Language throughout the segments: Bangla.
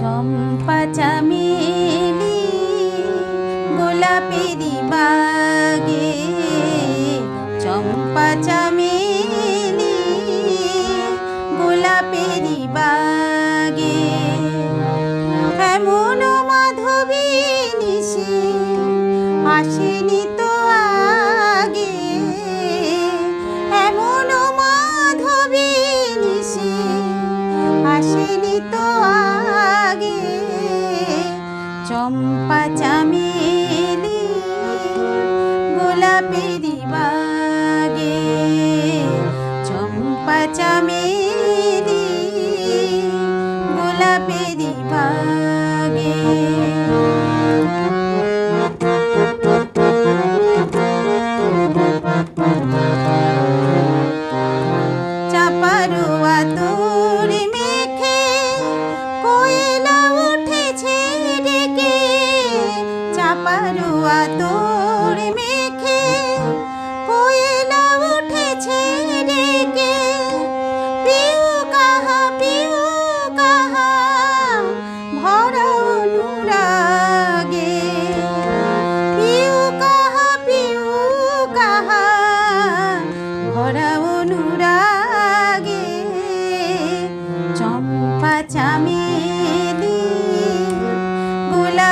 চম্পা চামেলি গোলাপেরি বাগে চম্পা চামেলি গোলাপেরি বাগে এমন মাধবী নিশে আসেনি তো চম্পা চামেলি গোলাপেরি বাগে চম্পা চামেলি গোলাপেরি বাগে চাপারুয়া তো るわと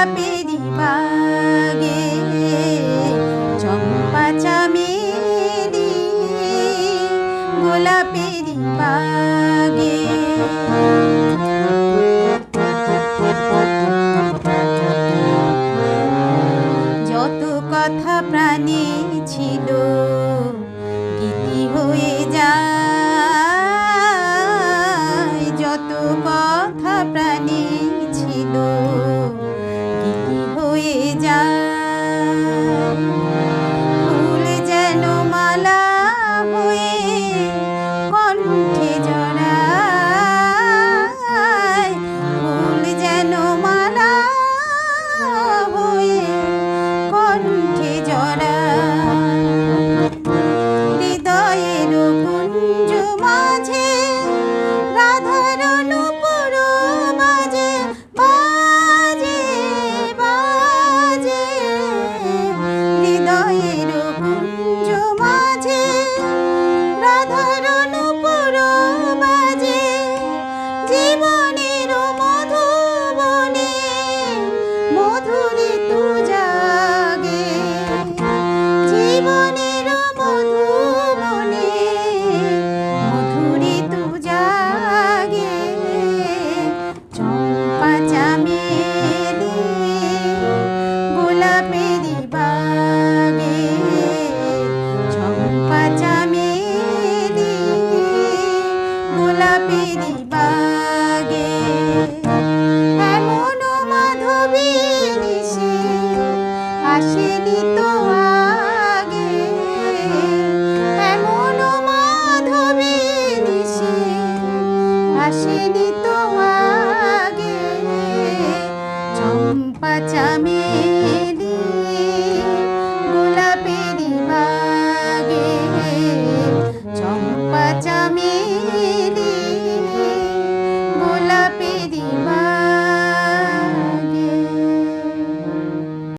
চাপেরি বাগে চম্পা চামেরি গোলাপেরি বাগে। আসেনি তো আগে চম্পা চামে